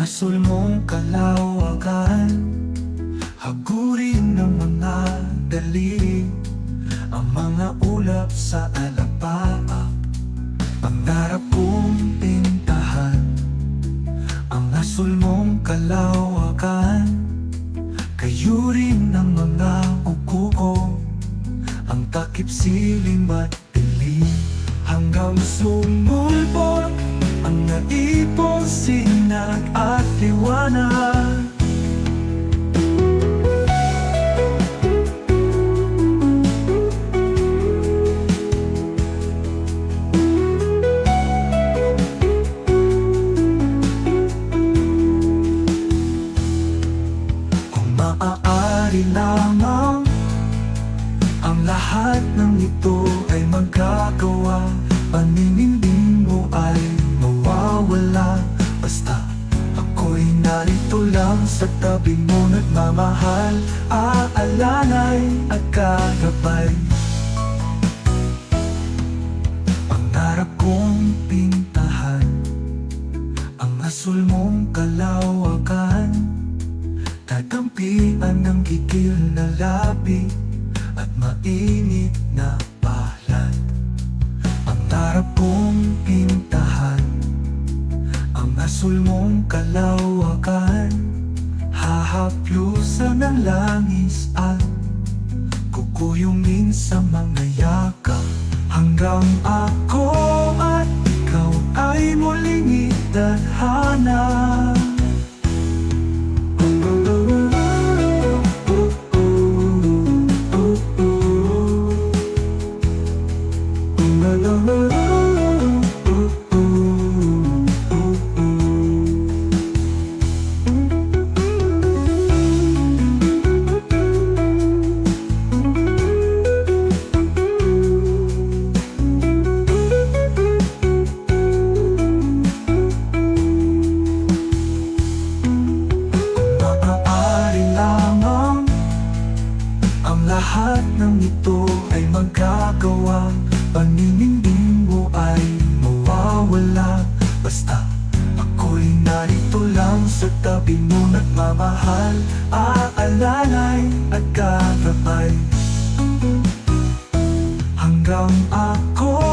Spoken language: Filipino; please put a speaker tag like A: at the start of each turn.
A: asul mong kalawakan Hagurin ng mga daliri Ang mga ulap sa alapaap Pangarap kong pintahan Ang asul mong kalawakan Kayo rin ang mga kuko Ang takip siling matili Hanggang sumulpot at liwanag Kung maaari Ang lahat ng ito ay magagawa narito lang sa tabi mo Nagmamahal, aalanay at kagabay. Pangarap kong pintahan Ang asul mong kalawakan. Tatampian ng gigil na labi At mainit na palad Ang tarap kong pintahan Ang asul mong kalawakan Hahaplusan ng langis at Kukuyungin sa mga yakap Hanggang ako at ikaw ay muling itadhana Ang lahat ng ito ay magkagawa Paninindim mo ay mawawala. Basta ako'y narito lang sa tabi mo. Nagmamahal, aalalay at gagabay Hanggang ako